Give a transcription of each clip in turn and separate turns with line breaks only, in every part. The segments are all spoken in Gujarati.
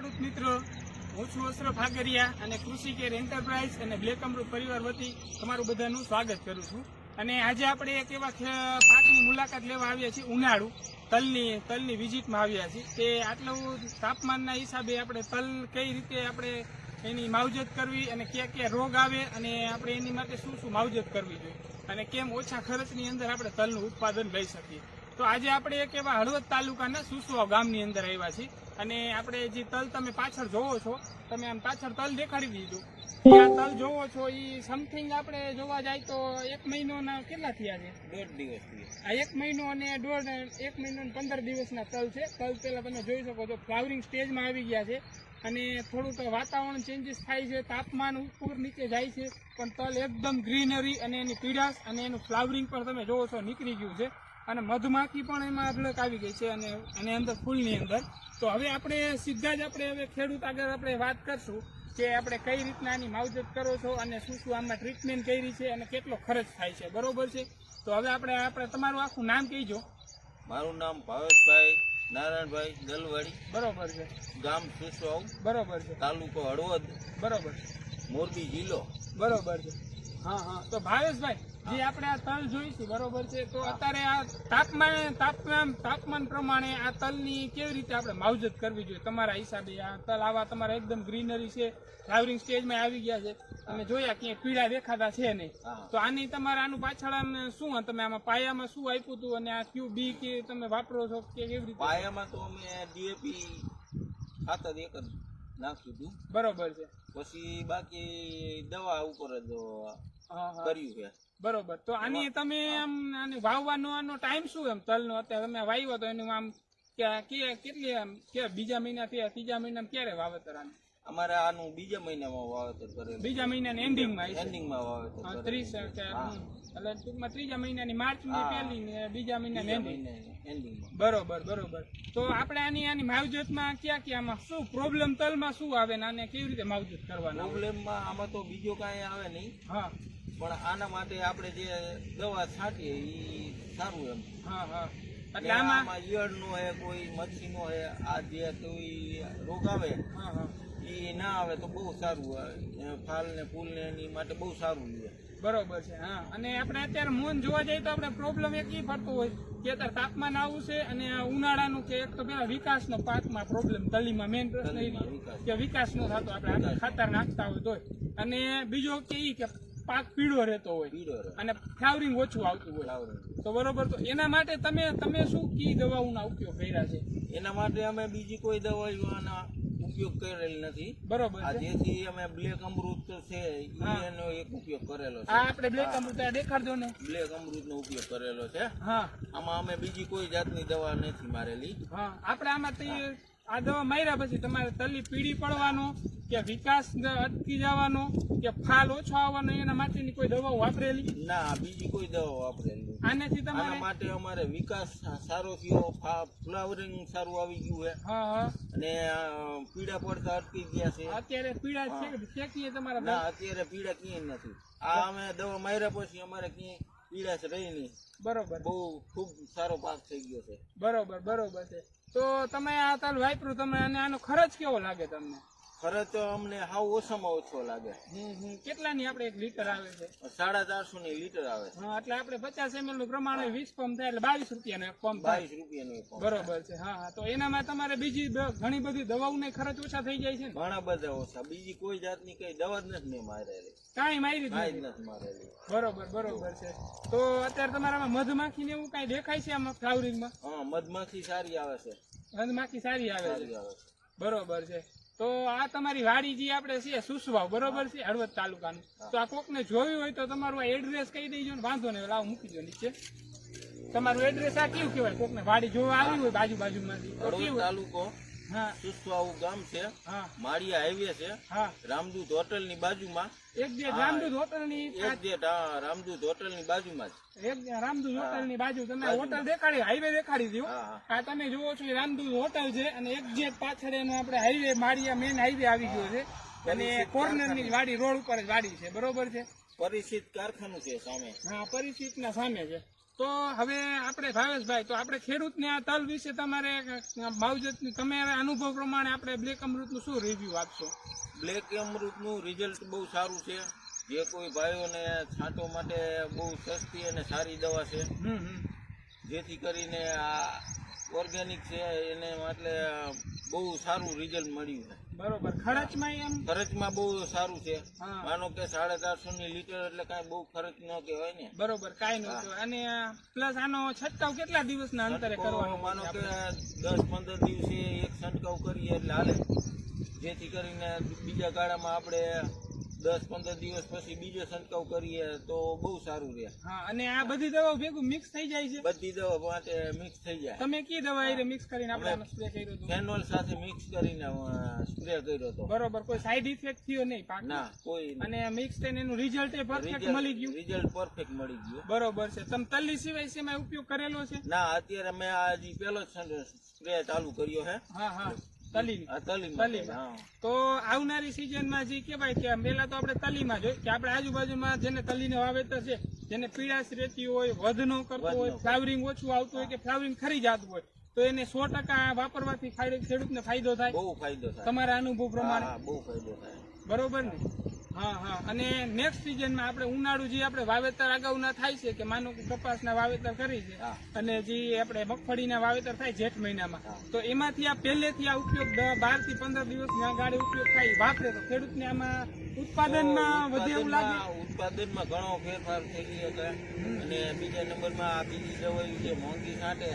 ખેડૂત મિત્રો, હું છું અશરફ ભાગરિયા અને કૃષિ કેર એન્ટરપ્રાઇઝ અને બ્લેક અમૃત પરિવાર વતી તમારું બધાનું સ્વાગત કરું છું. અને આજે આપણે એક એવા પાકની મુલાકાત લેવા આવ્યા છીએ, ઉનાળુ. તલની તલની વિઝિટમાં આવ્યા છીએ તે આટલું તાપમાનના હિસાબે આપણે તલ કઈ રીતે આપણે એની માવજત કરવી અને ક્યાં ક્યાં રોગ આવે અને આપણે એની માટે શું શું માવજત કરવી જોઈએ અને કેમ ઓછા ખર્ચની અંદર આપણે તલનું ઉત્પાદન લઈ શકીએ. તો આજે આપણે એક એવા હળવદ તાલુકાના સુસવા ગામની અંદર આવ્યા છીએ. અને આપણે જે તલ તમે પાછળ જોવો છો તમે આમ પાછળ તલ દેખાડી દીધું. આ તલ જોવો છો એ સમથિંગ આપણે જોવા જાય તો એક મહિનોના કેટલા થયા છે?
દોઢ દિવસ
આ એક મહિનો અને દોઢ એક મહિનો પંદર દિવસના તલ છે. તલ પેલા તમે જોઈ શકો છો ફ્લાવરિંગ સ્ટેજમાં આવી ગયા છે. અને થોડુંક વાતાવરણ ચેન્જીસ થાય છે તાપમાન ઉપર નીચે જાય છે. પણ તલ એકદમ ગ્રીનરી અને એની પીડાશ અને એનું ફ્લાવરિંગ પણ તમે જોવો છો નીકળી ગયું છે. અને મધમાખી પણ એમાં અઢળક આવી ગઈ છે અને એની અંદર ફૂલની અંદર. તો હવે આપણે સીધા જ આપણે હવે ખેડૂત આગળ આપણે વાત કરશું કે આપણે કઈ રીતના આની માવજત કરો છો અને શું શું આમાં ટ્રીટમેન્ટ કરી છે અને કેટલો ખર્ચ થાય છે. બરોબર છે? તો હવે આપણે આપણે તમારું આખું નામ કહીજો.
મારું નામ ભાવેશભાઈ નારાયણભાઈ દલવાડી.
બરોબર છે.
ગામ સુસવાવ.
બરોબર છે.
તાલુકો હળવદ.
બરોબર
મોરબી જિલ્લો.
બરોબર છે. હા હા. તો ભાવેશભાઈ જે આપણે આ તલ જોઈશું બરોબર છે? તો અત્યારે આ તાપમાન તાપમાન તાપમાન પ્રમાણે આ તલની કેવી રીતે આપણે માવજત કરવી જોઈએ? તમારા હિસાબે આ તલ આવા તમારા એકદમ ગ્રીનરી છે ફ્લાવરિંગ સ્ટેજમાં આવી ગયા છે. તમે જોયા ક્યાંય પીળા દેખાતા છે નહીં. તો આની તમારે આનું પાછળ શું તમે આમાં પાયામાં શું આપ્યું હતું? અને આ ક્યુ બી કે તમે વાપરો છો કે કેવી રીતે?
પાયામાં તો અમે ડીએપી ખાતર એક જ નાખ્યું હતું.
બરોબર છે.
પછી બાકી દવા ઉપર જ કર્યું છે.
બરોબર. તો આની તમે આમ આની વાવવાનો આનો ટાઈમ શું એમ? તલનો? અત્યારે તમે વાવ્યો તો એનું આમ કે- કે- કેટલી આમ કે બીજા મહિનાથી ત્રીજા મહિનામાં ક્યારે વાવેતર આનું?
અમારે આનું બીજા મહિનામાં વાવેતર કરે
બીજા મહિનાની એન્ડિંગમાં
એન્ડિંગમાં વાવેતર.
ત્રીસ. એટલે ટૂંકમાં ત્રીજા મહિનાની માર્ચની
હા.
પહેલી ને બીજા મહિનાની એન્ડિંગ બરોબર બરોબર. તો આપણે આની આની માવજતમાં ક્યાં ક્યાંમાં શું પ્રોબ્લેમ તલમાં શું આવે ને આને કેવી રીતે માવજત કરવાના?
પ્રોબ્લેમમાં આમાં તો બીજો કાંઈ આવે નહીં.
હા.
પણ આના માટે આપણે જે દવા છાંટીએ એ સારું એમ.
હા હા.
એટલે
આમાં
ઈયળ નો હે કોઈ મચ્છી નો હે આ જે કોઈ રોગ આવે
હા હા.
એ ના આવે તો બહુ સારું આવે. ફાલ ને ફૂલ ને એની માટે બહુ સારું છે
બરોબર છે હા. અને આપણે અત્યારે મોન જોવા જઈએ તો આપણે પ્રોબ્લેમ એક એ પડતો હોય કે અત્યારે તાપમાન આવું છે અને ઉનાળાનું કે એક તો પેલા વિકાસનો પાકમાં પ્રોબ્લેમ તલીમાં મેઇન પ્રશ્ન એ કે વિકાસ નો થતો આપણે ખાતર નાખતા હોય તો અને બીજો કે ઈ કે પાક પીળો રહેતો હોય અને ફ્લાવરિંગ ઓછું આવતું હોય. તો બરોબર તો એના માટે તમે તમે શું કી દવાઓના ઉપયોગ કર્યા છે?
એના માટે અમે બીજી કોઈ દવાઈઓના ઉપયોગ કરેલ નથી.
બરોબર
જેથી અમે બ્લેક અમૃત છે એનો એક ઉપયોગ કરેલો છે.
આપણે બ્લેક અમૃત દેખાડજો ને.
બ્લેક અમૃત નો ઉપયોગ કરેલો છે.
હા.
આમાં અમે બીજી કોઈ જાતની દવા નથી મારેલી.
હા આપણે આમાં આ દવા માર્યા પછી તમારે તલી પીળી પડવાનો કે વિકાસ અટકી જવાનો કે ફાલ ઓછો આવવાનો એના માટેની કોઈ દવાઓ વાપરેલી?
ના બીજી કોઈ દવા વાપરેલી
આનાથી
આના
તમારે
માટે અમારે વિકાસ સારો થયો ફ્લાવરિંગ સારું આવી ગયું છે.
હા હા.
અને પીડા પડતા અટકી ગયા છે.
અત્યારે પીડા છે કે તમારા
ના અત્યારે પીડા ક્યાંય નથી. આ અમે દવા માર્યા પછી અમારે ક્યાંય પીડાશ રહી નહીં
બરોબર.
બહુ ખૂબ સારો પાક થઈ ગયો છે.
બરોબર બરોબર છે. તો તમે આ તાલ વાપર્યું તમે અને આનો ખર્ચ કેવો લાગે તમને?
ખર્ચ અમને હાવ ઓછામાં ઓછો લાગે.
કેટલાની આપણે એક લીટર આવે છે?
સાડા ચારસો ની લીટર આવે છે.
એટલે આપણે પચાસ એમએલનું પ્રમાણ વીસ પંપ થાય એટલે બાવીસ રૂપિયાનો એક પંપ
બાવીસ રૂપિયાનો એક
બરોબર છે હા તો એનામાં તમારે બીજી ઘણી બધી દવાઓને ખર્ચ ઓછા થઈ જાય છે
ઘણા બધા ઓછા. બીજી કોઈ જાતની કઈ દવા જ નથી મારેલી.
કાંઈ મારી નથી?
મારેલી.
બરોબર બરોબર છે. તો અત્યારે તમારામાં મધમાખી ને એવું કાંઈ દેખાય છે આમાં ફ્લાવરિંગમાં?
હા મધમાખી સારી આવે છે.
મધમાખી સારી આવે છે. બરોબર છે. તો આ તમારી વાડી જે આપણે છે સુસવાવ બરોબર છે હળવદ તાલુકાનું. તો આ કોકને જોયું હોય તો તમારું એડ્રેસ કહી દેજો ને વાંધો નહીં લાવ મૂકી દો નીચે. તમારું એડ્રેસ આ કેવું કહેવાય? કોકને વાડી જોવા આવી હોય બાજુ બાજુમાંથી
તાલુકો. સુસવાવું ગામ છે. માળી હાઈવે છે. રામદૂત હોટલની બાજુમાં.
એક જે રામદૂત હોટલની
એક જે રામદૂત હોટલની બાજુમાં
એક રામદૂત હોટલની બાજુ. તમે હોટલ દેખાડી હાઈવે દેખાડી દો
હા હા.
આ તમે જુઓ છો રામદૂત હોટલ છે અને એક જે પાછળ એનો આપણે હાઈવે માળિયા મેન હાઈવે આવી ગયો છે. અને કોર્નરની વાડી રોડ ઉપર જ વાડી છે. બરોબર છે?
પરિચિત કારખાનું છે સામે.
હા પરિચિત ના સામે છે. તો હવે આપણે ભાવેશભાઈ તો આપણે ખેડૂતને આ તલ વિશે તમારે માવજત તમે અનુભવ પ્રમાણે આપણે બ્લેક અમૃતનું શું રિવ્યુ આપશો?
બ્લેક અમૃતનું રિઝલ્ટ બહુ સારું છે. જે કોઈ ભાઈઓને છાંટો માટે બહુ સસ્તી અને સારી દવા છે. જેથી કરીને આ ઓર્ગેનિક છે એને એટલે બહુ સારું રિઝલ્ટ મળ્યું છે.
બરોબર. ખર્ચમાં એમ?
ખર્ચમાં બહુ સારું છે. માનો કે સાડા ચારસો ની લીટર એટલે કાંઈ બહુ ખર્ચ ન કહેવાય ને.
બરોબર કાંઈ કહેવાય. અને પ્લસ આનો છંટકાવ કેટલા દિવસના અંતરે કરવાનો
માનો કે દસ પંદર દિવસે એક છંટકાવ કરીએ એટલે હાલે. જેથી કરીને બીજા ગાળામાં આપણે દસ પંદર દિવસ પછી બીજો છંટકાવ કરીએ તો બહુ સારું રહે.
હા અને આ બધી દવાઓ ભેગું મિક્સ થઈ જાય છે?
બધી દવા માટે મિક્સ થઈ જાય.
તમે કઈ દવા એ મિક્સ કરીને આપણે સ્પ્રે કર્યો હતો?
ફેનોલ સાથે મિક્સ કરીને સ્પ્રે કર્યો હતો.
બરોબર કોઈ સાઈડ ઇફેક્ટ થયો નહીં પાક
ના કોઈ
અને મિક્સ થઈને એનું રિઝલ્ટ એ પરફેક્ટ મળી ગયું?
રિઝલ્ટ પરફેક્ટ મળી ગયું.
બરોબર છે. તમે તલ્લી સિવાય સેમાં ઉપયોગ કરેલો છે?
ના અત્યારે મેં આ હજી પેલો સ્પ્રે ચાલુ કર્યો હે.
હા હા. તો આવનારી સિઝનમાં જે કહેવાય કે પેલા તો આપણે તલીમાં જોઈએ કે આપણે આજુબાજુમાં જેને તલીને વાવેતર છે જેને પીળાશ રહેતી હોય વધ ન કરતો હોય ફ્લાવરિંગ ઓછું આવતું હોય કે ફ્લાવરિંગ ખરી જતું હોય તો એને સો ટકા વાપરવાથી ખેડૂતને ફાયદો થાય.
બહુ ફાયદો થાય.
તમારા અનુભવ પ્રમાણે.
બહુ ફાયદો થાય.
બરોબર ને? હા હા. અને નેક્સ્ટ સિઝનમાં આપણે ઉનાળુ જે આપણે વાવેતર અગાઉના થાય છે કે માનો કે કપાસના વાવેતર કરી છે અને જે આપણે મગફળીના વાવેતર થાય જેઠ મહિનામાં તો એમાંથી આ પહેલેથી આ ઉપયોગ બારથી પંદર દિવસની ગાડી ઉપયોગ થાય વાપરે તો ખેડૂતને આમાં ઉત્પાદનમાં વધે એવું લાગે?
ઉત્પાદનમાં ઉત્પાદનમાં ઘણો ફેરફાર થઈ ગયો છે અને બીજા નંબરમાં આ બીજી દવાઈ જે મોંઘી છાંટે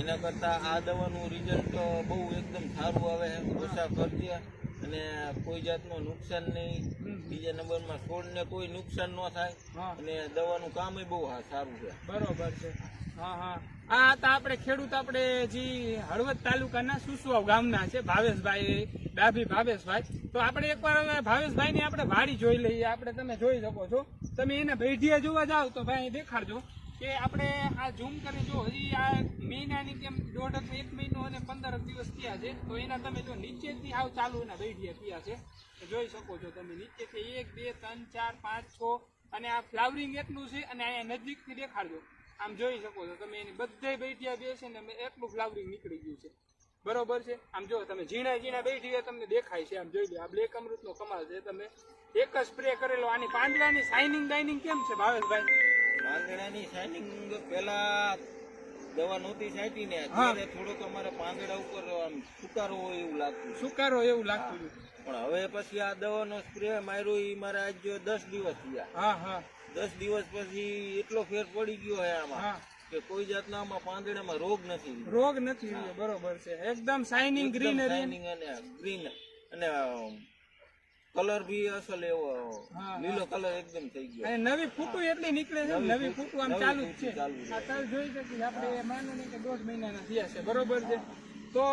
એના કરતા આ દવાનું રિઝલ્ટ બહુ એકદમ સારું આવે ઓછા ખર્ચે અને કોઈ જાતનું નુકસાન નહીં. બીજા નંબરમાં છોડને કોઈ નુકસાન ન થાય. અને દવાનું કામ બહુ સારું છે.
બરોબર છે. હા હા. આ હતા આપણે ખેડૂત આપણે જે હળવદ તાલુકાના સુસવાવ ગામના છે ભાવેશભાઈ ડાભી ભાવેશભાઈ. તો આપણે એકવાર ભાવેશભાઈની આપણે વાડી જોઈ લઈએ. આપણે તમે જોઈ શકો છો. તમે એને ભેઢિયા જોવા જાઓ તો ભાઈ દેખાડજો. કે આપણે આ ઝૂમ કરી જો હજી આ મહિનાની કેમ દોઢ એક મહિનો અને પંદર દિવસ થયા છે, તો એના તમે જો નીચેથી આવ ચાલુ એના બેઠિયા થયા છે. જોઈ શકો છો તમે નીચેથી એક, બે, ત્રણ, ચાર, પાંચ, છ અને આ ફ્લાવરિંગ એટલું છે અને અહીંયા નજીકથી દેખાડજો. આમ જોઈ શકો છો તમે એની બધે બેઠિયા બેસે ને એટલું ફ્લાવરિંગ નીકળી ગયું છે. બરોબર છે? આમ જો તમે ઝીણા ઝીણા બેઠી તમને દેખાય છે. આમ જોઈ લો, આ બ્લેક અમૃતનો કમાલ છે. તમે એક જ સ્પ્રે કરેલો, આની પાંદડાની શાઇનિંગ ડાઇનિંગ કેમ છે ભાવેશભાઈ?
પાંદડાની શાઇનિંગ પેલા દવા નહોતી છાંટી ને અત્યારે થોડોક અમારે પાંદડા ઉપર આમ સુકારો હોય એવું લાગતું
સુકારો એવું લાગતું
પણ હવે પછી આ દવાનો સ્પ્રે માર્યો એ મારે આજ દસ દિવસ થયા.
હા હા.
દસ દિવસ પછી એટલો ફેર પડી ગયો હે આમાં કે કોઈ જાતના આમાં પાંદડામાં રોગ નથી
રોગ નથી બરોબર છે. એકદમ શાઇનિંગ ગ્રીનરી
શાઇનિંગ અને ગ્રીન અને કલર બી અસલ એવો લીલો કલર એકદમ થઈ ગયો.
અને નવી ફૂટું એટલી નીકળે છે
નવી ફૂટું-
આમ ચાલુ જ છે. આ તલ જોઈ શકીએ આપણે માનો કે દોઢ મહિનાના થયા છે બરોબર છે? તો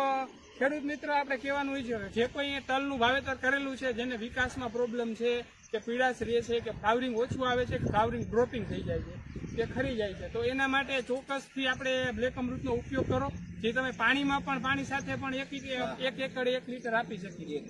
ખેડૂત મિત્રો આપણે કહેવાનું હોય છે જે કોઈ તલનું વાવેતર કરેલું છે જેને વિકાસમાં પ્રોબ્લેમ છે કે પીડાશ રહે છે કે ફ્લાવરિંગ ઓછું આવે છે કે ફ્લાવરિંગ ડ્રોપિંગ થઈ જાય છે કે ખરી જાય છે તો એના માટે ચોક્કસથી આપણે બ્લેક અમૃતનો ઉપયોગ કરો જે તમે પાણીમાં પણ પાણી સાથે પણ એક એક એકડ એક લીટર આપી શકીએ.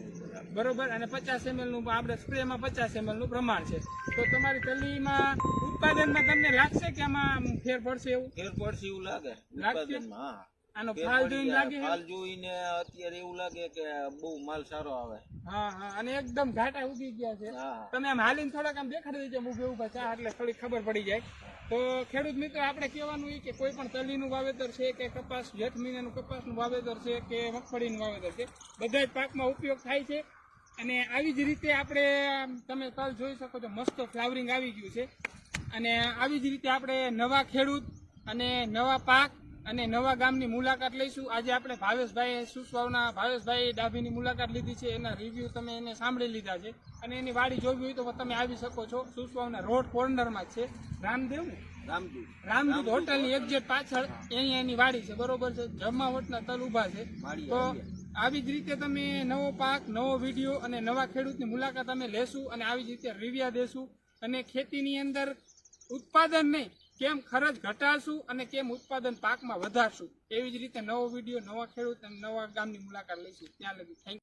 બરોબર? અને પચાસ એમએલનું આપણે સ્પ્રેમાં પચાસ એમએલનું પ્રમાણ છે. તો તમારી તલીમાં ઉત્પાદનમાં તમને લાગશે કે આમાં ફેર પડશે એવું?
ફેર પડશે એવું લાગે? ઉત્પાદનમાં
આનો ફાલ જોઈને લાગે
ફાલ જોઈને અત્યારે એવું લાગે કે બહુ માલ સારો આવે.
હા હા. અને એકદમ ઘાટા ઉગી ગયા છે. તમે આમ હાલીને થોડાક આમ દેખાડી દેજો ઊભા ચા એટલે થોડી ખબર પડી જાય. તો ખેડૂત મિત્ર આપણે કહેવાનું એ કે કોઈ પણ તલીનું વાવેતર છે કે કપાસ જેઠ મહિનાનું કપાસનું વાવેતર છે કે મગફળીનું વાવેતર છે બધા જ પાકમાં ઉપયોગ થાય છે. અને આવી જ રીતે આપણે તમે તલ જોઈ શકો છો મસ્ત ફ્લાવરિંગ આવી ગયું છે. અને આવી જ રીતે આપણે નવા ખેડૂત અને નવા પાક અને નવા ગામની મુલાકાત લઈશું. આજે આપણે ભાવેશભાઈ સુસવાવના ભાવેશભાઈ ડાભીની મુલાકાત લીધી છે. એના રિવ્યૂ તમે એને સાંભળી લીધા છે. અને એની વાડી જોવી હોય તો તમે આવી શકો છો. સુસવાવના રોડ કોર્નરમાં છે. રામદેવ ને?
રામજી
રામદૂત હોટલની એક્ઝેક્ટ પાછળ અહીંયા એની વાડી છે. બરોબર છે. જમાવટના તલ ઊભા છે. તો. આવી જ રીતે તમે નવો પાક, નવો વીડિયો અને નવા ખેડૂતની મુલાકાત અમે લેશું અને આવી જ રીતે રિવ્યા દેશું. અને ખેતીની અંદર ઉત્પાદન નહીં, કેમ ખર્ચ ઘટાડશું અને કેમ ઉત્પાદન પાકમાં વધારશું. એવી જ રીતે નવો વીડિયો, નવા ખેડૂત અને નવા ગામની મુલાકાત લઈશું. ત્યાં લગી. થેન્ક